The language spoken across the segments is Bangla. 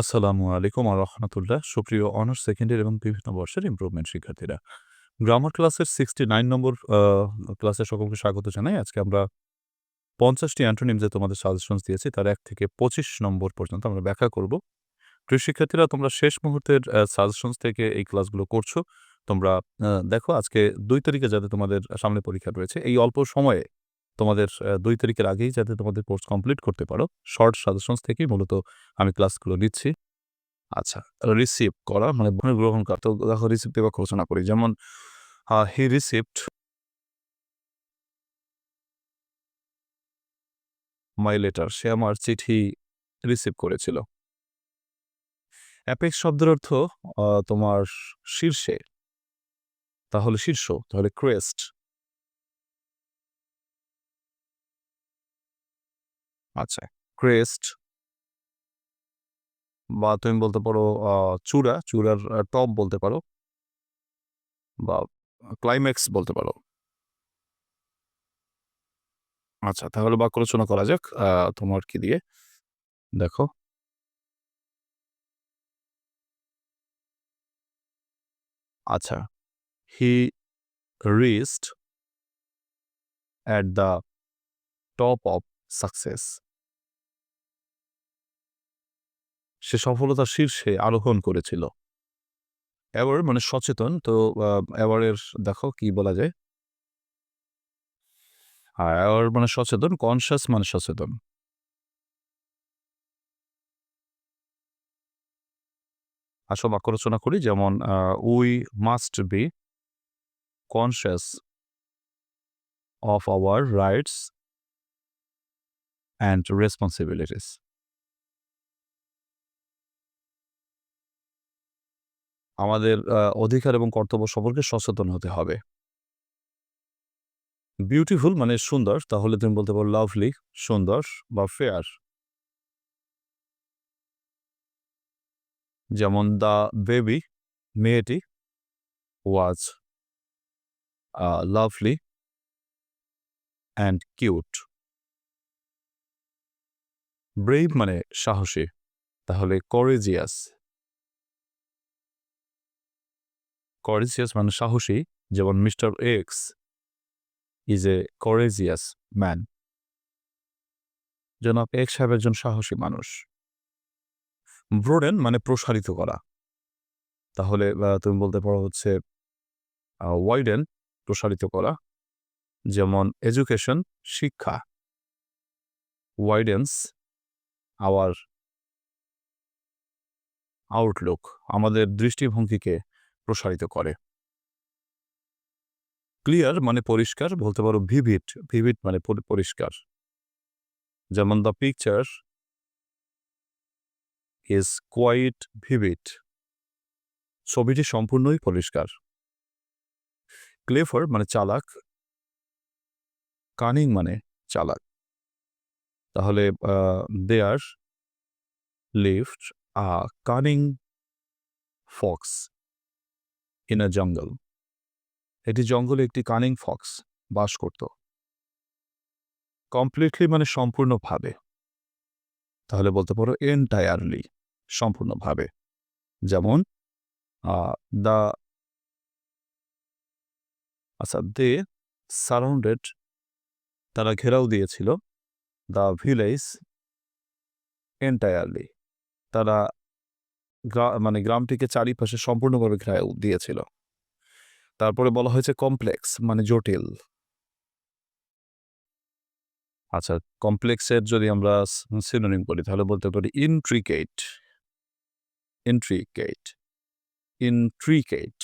আসসালামু আলাইকুম আ রহমতুল্লাহ। সুপ্রিয় অনার্স সেকেন্ড ইয়ার এবং বিভিন্ন বর্ষের ইমপ্রুভমেন্ট শিক্ষার্থীরা। গ্রামার ক্লাসের সিক্সটি নাইন নম্বর ক্লাসে সকলকে স্বাগত জানাই। আজকে আমরা পঞ্চাশটি অ্যান্টোনিম যে তোমাদের সাজেশনস দিয়েছি। তার এক থেকে পঁচিশ নম্বর পর্যন্ত আমরা ব্যাখ্যা করব। প্রিয় শিক্ষার্থীরা, তোমরা শেষ মুহূর্তের সাজেশনস থেকে এই ক্লাসগুলো করছ। তোমরা দেখো আজকে দুই তারিখে যাতে তোমাদের সামনে পরীক্ষা রয়েছে। এই অল্প সময়ে তোমাদের দুই তারিখের আগেই যাতে তোমাদের কোর্স কমপ্লিট করতে পারো। শর্ট সাজেশনস থেকেই মূলত আমি ক্লাসগুলো নিচ্ছি। আচ্ছা রিসিভ করা মানে গ্রহণ করা। তো দেখো রিসিভ দেওয়া ঘোষণা করি। যেমন হি রিসিভড মাই লেটার সে আমার চিঠি রিসিভ করেছিল। অ্যাপেক্স শব্দের অর্থ তোমার শীর্ষে। তাহলে শীর্ষ, তাহলে ক্রেস্ট আচ্ছা ক্রেস্ট বা তুমি বলতে পারো চূড়া, চূড়ার টপ বলতে পারো। বা ক্লাইম্যাক্স বলতে পারো। আচ্ছা তাহলে বাক্য রচনা করা যাক তোমার কি দিয়ে? দেখো। আচ্ছা he rest at the top of success সে সফলতার শীর্ষে আরোহণ করেছিল। অ্যাওয়ার মানে সচেতন, তো অ্যাওয়ারের দেখো কি বলা যায়। অ্যাওয়ার মানে সচেতন কনসাস মানে সচেতন। আসো বাক্য রচনা করি, যেমন we must be conscious of our rights and responsibilities আমাদের অধিকার এবং কর্তব্য সম্পর্কে সচেতন হতে হবে। বিউটিফুল মানে সুন্দর, তাহলে তুমি বলতে পারো লাভলি সুন্দর বা ফেয়ার যেমন দ্য বেবি মেয়েটি was lovely and cute brave মানে সাহসী, তাহলে করেজিয়াস করেজিয়াস মানে সাহসী, যেমন mister X is a courageous man জনাব এক্স সাহেব একজন সাহসী মানুষ। ব্রোডেন মানে প্রসারিত করা। তাহলে তুমি বলতে পারো হচ্ছে ওয়াইডেন প্রসারিত করা। যেমন এডুকেশন, শিক্ষা। ওয়াইডেন্স, আওয়ার। আউটলুক, আমাদের দৃষ্টিভঙ্গিকে প্রসারিত করে। ক্লিয়ার মানে পরিষ্কার, বলতে পারো ভিভিড ভিভিড মানে পরিষ্কার। যেমন the picture is quite vivid ছবিটি সম্পূর্ণই পরিষ্কার। ক্লেফার মানে চালাক। কানিং মানে চালাক। তাহলে there lived a cunning fox in a jungle এটি জঙ্গলে একটি কানিং ফক্স বাস করত। কমপ্লিটলি মানে সম্পূর্ণভাবে। তাহলে বলতে পারো এন্টায়ারলি সম্পূর্ণভাবে। যেমন দ্য আচ্ছা দে সারাউন্ডেড তারা ঘেরাও দিয়েছিল দ্য ভিলেজ এন্টায়ারলি তারা মানে গ্রামটিকে চারিপাশে সম্পূর্ণভাবে ঘেরাও দিয়েছিল। তারপরে বলা হয়েছে কমপ্লেক্স মানে জটিল। আচ্ছা কমপ্লেক্সের যদি আমরা সিনোনিম করি, তাহলে বলতে পারি ইনট্রিকেট ইন্ট্রিকেট ইনট্রিকেট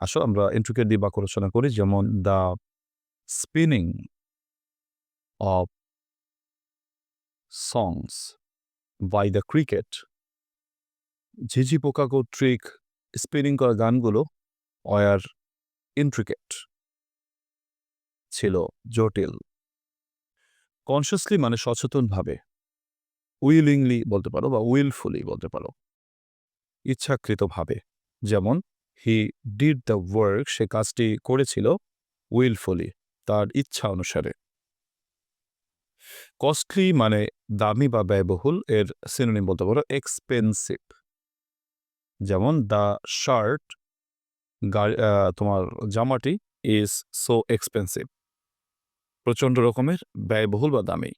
আসো, আমরা ইন্ট্রিকেট দিয়ে বাক্য রচনা করি, যেমন the spinning of songs by the cricket ঝিঝি পোকা কর্তৃক স্পিনিং করা গানগুলো অয়ার ইন্ট্রিকেট ছিল, জটিল। কনসিয়াসলি মানে সচেতনভাবে। উইলিংলি বলতে পারো বা উইলফুলি বলতে পারো। ইচ্ছাকৃতভাবে। যেমন হি ডিড দ্য ওয়ার্ক সে কাজটি করেছিল উইলফুলি তার ইচ্ছা অনুসারে। কস্টলি মানে দামি বা ব্যয়বহুল, এর সিনোনিম বলতে পারো এক্সপেন্সিভ যেমন দ্য শার্ট তোমার জামাটি ইজ সো এক্সপেন্সিভ প্রচণ্ড রকমের, ব্যয়বহুল বা দামি।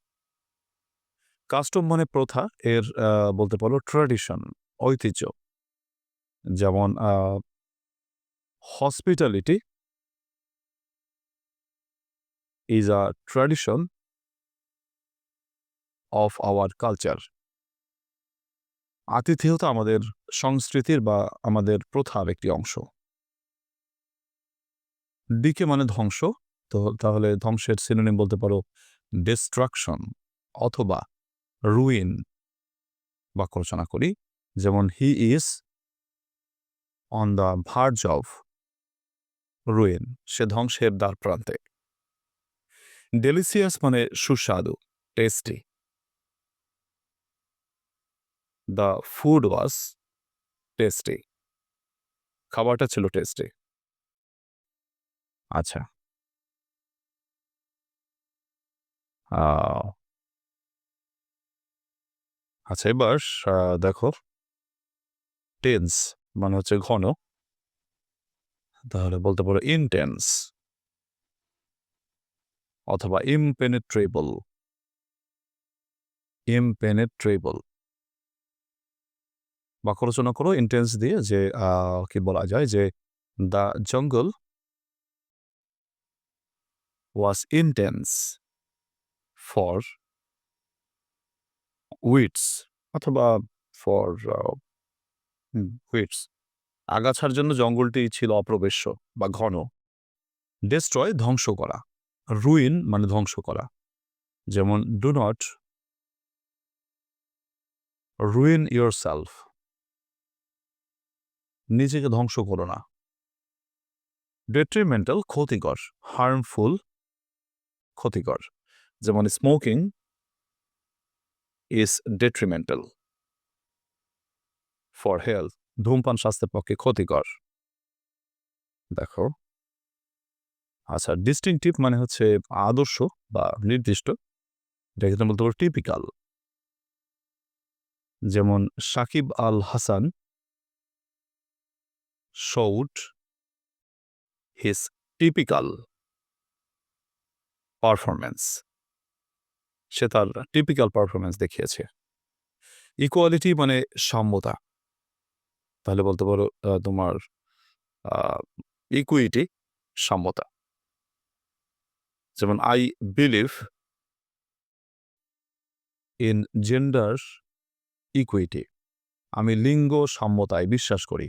কাস্টম মানে প্রথা, এর বলতে পারো ট্র্যাডিশন ঐতিহ্য। যেমন hospitality is a tradition of our culture আতিথেয়তা আমাদের সংস্কৃতির বা আমাদের প্রথার একটি অংশ। ডিকে মানে ধ্বংস, তো তাহলে ধ্বংসের সিনোনিম বলতে পারো ডিস্ট্রাকশন অথবা রুইন বাক্য রচনা করি। যেমন he is on the verge of ruin সে ধ্বংসের দ্বার প্রান্তে। ডেলিসিয়াস মানে সুস্বাদু tasty the food was tasty. খাবারটা ছিল টেস্টি। আচ্ছা। আচ্ছা এবার দেখো। টেন্স মানে হচ্ছে ঘন। তাহলে বলতে পারো ইনটেন্স অথবা ইমপেনেট্রেবল ইমপেনেট্রেবল বাক্য রচনা করো ইন্টেন্স দিয়ে যে কি বলা যায় যে the jungle was intense for weeds অথবা ফর উইটস আগাছার জন্য জঙ্গলটি ছিল অপ্রবেশ্য বা ঘন। ডেস্ট্রয় ধ্বংস করা। রুইন মানে ধ্বংস করা। যেমন do not ruin yourself নিজেকে ধ্বংস করো না। ডেট্রিমেন্টাল ক্ষতিকর হার্মফুল ক্ষতিকর। যেমন smoking is detrimental for health ধূমপান স্বাস্থ্যের পক্ষে ক্ষতিকর। দেখো আচ্ছা ডিস্টিংটিভ মানে হচ্ছে আদর্শ বা নির্দিষ্ট বলতে পারো টিপিক্যাল যেমন Shakib Al Hasan showed his typical performance সে তার টিপিক্যাল পারফরমেন্স দেখিয়েছে। ইকুয়ালিটি মানে সাম্যতা। তাহলে বলতে পারো তোমার ইকুইটি সাম্যতা। যেমন I believe in gender equity আমি লিঙ্গ সাম্যতায় বিশ্বাস করি।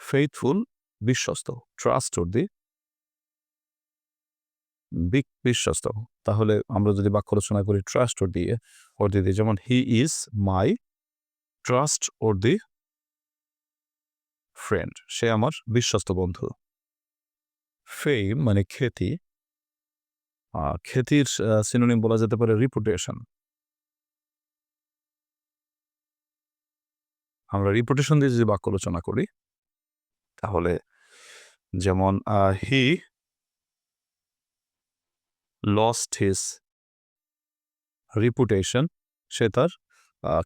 ফেইথফুল বিশ্বস্ত ট্রাস্ট দি বিগ বিশ্বস্ত। তাহলে আমরা যদি বাক্য রচনা করি ট্রাস্ট ওর দিয়ে ওর দিয়ে যেমন he is my trust or the friend সে আমার বিশ্বস্ত বন্ধু। ফেম মানে খ্যাতি। খ্যাতির সিনোনিম বলা যেতে পারে রিপুটেশন আমরা রিপুটেশন দিয়ে যদি বাক্য রচনা করি তাহলে যেমন হি লস্ট হিস রিপুটেশন সে তার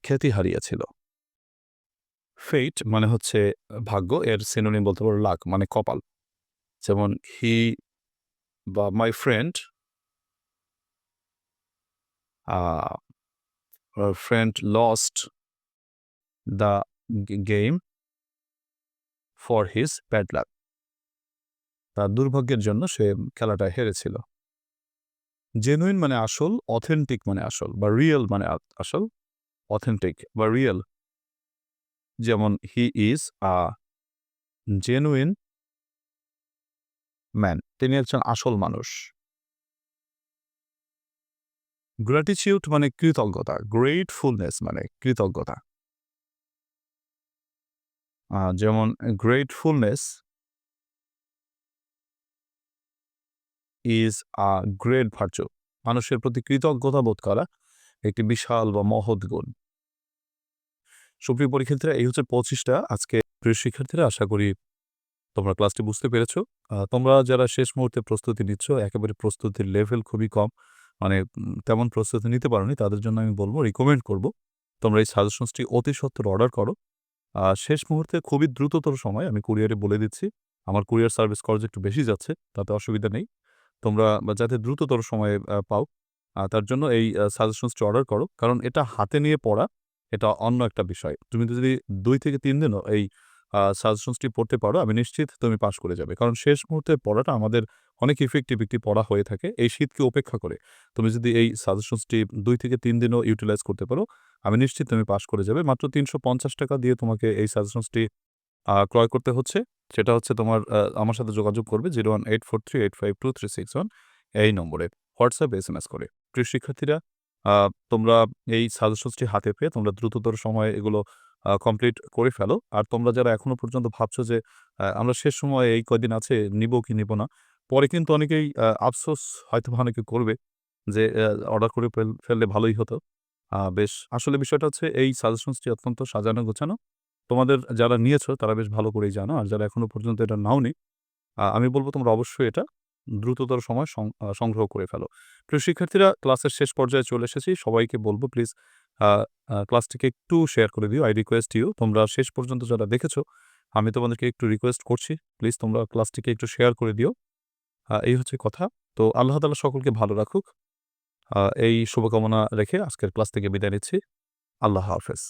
খ্যাতি হারিয়েছিল। ফেট মানে হচ্ছে ভাগ্য, এর সিনোনিম বলতে পারো লাক মানে কপাল। যেমন হি বা my friend friend lost the game for his bad luck. তার দুর্ভাগ্যের জন্য সে খেলাটা হেরেছিল। জেনুইন মানে আসল, অথেন্টিক মানে আসল, বা রিয়েল মানে আসল, অথেন্টিক বা রিয়েল। যেমন, he is a genuine man, তিনি একজন আসল মানুষ। গ্র্যাটিচিউড মানে কৃতজ্ঞতা, গ্রেটফুলনেস মানে কৃতজ্ঞতা। যেমন gratefulness is a great virtue মানুষের প্রতি কৃতজ্ঞতা বোধ করা একটি বিশাল বা মহৎ গুণ। সুপ্রিয় পরীক্ষার্থীরা, এই হচ্ছে পঁচিশটা। আজকে প্রিয় শিক্ষার্থীরা, আশা করি তোমরা ক্লাসটি বুঝতে পেরেছ। তোমরা যারা শেষ মুহূর্তে প্রস্তুতি নিচ্ছ, একেবারে প্রস্তুতির লেভেল খুবই কম মানে তেমন প্রস্তুতি নিতে পারোনি, তাদের জন্য আমি বলব রিকমেন্ড করব। তোমরা এই সাজেশনসটি অতি সত্বর অর্ডার করো। শেষ মুহূর্তে খুবই দ্রুততর সময় আমি কুরিয়ারে বলে দিচ্ছি। আমার কুরিয়ার সার্ভিস খরচ একটু বেশি যাচ্ছে, তাতে অসুবিধা নেই। তোমরা যাতে দ্রুততর সময়ে পাও, তার জন্য এই সাজেশনসটি অর্ডার করো। কারণ এটা হাতে নিয়ে পড়া, এটা অন্য একটা বিষয়। তুমি যদি দুই থেকে তিন দিনও এই সাজেশনসটি পড়তে পারো, আমি নিশ্চিত তুমি পাশ করে যাবে। কারণ শেষ মুহূর্তে পড়াটা আমাদের অনেক ইফেক্টিভ একটি পড়া হয়ে থাকে এই শীতকে উপেক্ষা করে। তুমি যদি এই সাজেশনসটি দুই থেকে তিন দিনও ইউটিলাইজ করতে পারো, আমি নিশ্চিত তুমি পাশ করে যাবে। মাত্র ৳৩৫০ দিয়ে তোমাকে এই সাজেশনসটি ক্রয় করতে হচ্ছে। সেটা হচ্ছে তোমার আমার সাথে যোগাযোগ করবে 01843852361 এই নম্বরে হোয়াটসঅ্যাপ, এসএমএস করে। প্রিয় শিক্ষার্থীরা, তোমরা এই সাজেশনসটি হাতে পেয়ে তোমরা দ্রুততর সময়ে এগুলো কমপ্লিট করে ফেলো। আর তোমরা যারা এখনও পর্যন্ত ভাবছ যে আমরা শেষ সময়ে এই কয়দিন আছে নিবো কি নিবো না। পরে কিন্তু অনেকেই আফসোস হয়তোবা অনেকে করবে যে অর্ডার করে ফেললে ভালোই হতো। বেশ আসলে বিষয়টা হচ্ছে এই সাজেশনসটি অত্যন্ত সাজানো গোছানো। তোমাদের যারা নিয়েছো তারা বেশ ভালো করেই জানো। আর যারা এখনও পর্যন্ত এটা নাওনি, আমি বলব তোমরা অবশ্যই এটা দ্রুততর সময় সংগ্রহ করে ফেলো। প্রিয় শিক্ষার্থীরা, ক্লাসের শেষ পর্যায়ে চলে এসেছি। সবাইকে বলব প্লিজ ক্লাসটিকে একটু শেয়ার করে দিও। আই রিকোয়েস্ট ইউ তোমরা শেষ পর্যন্ত যারা দেখেছ, আমি তোমাদেরকে একটু রিকোয়েস্ট করছি। প্লিজ তোমরা ক্লাসটিকে একটু শেয়ার করে দিও। এই হচ্ছে কথা। তো আল্লাহ তালা সকলকে ভালো রাখুক। এই শুভকামনা রেখে আজকের ক্লাস থেকে বিদায় নিচ্ছি। আল্লাহ হাফেজ।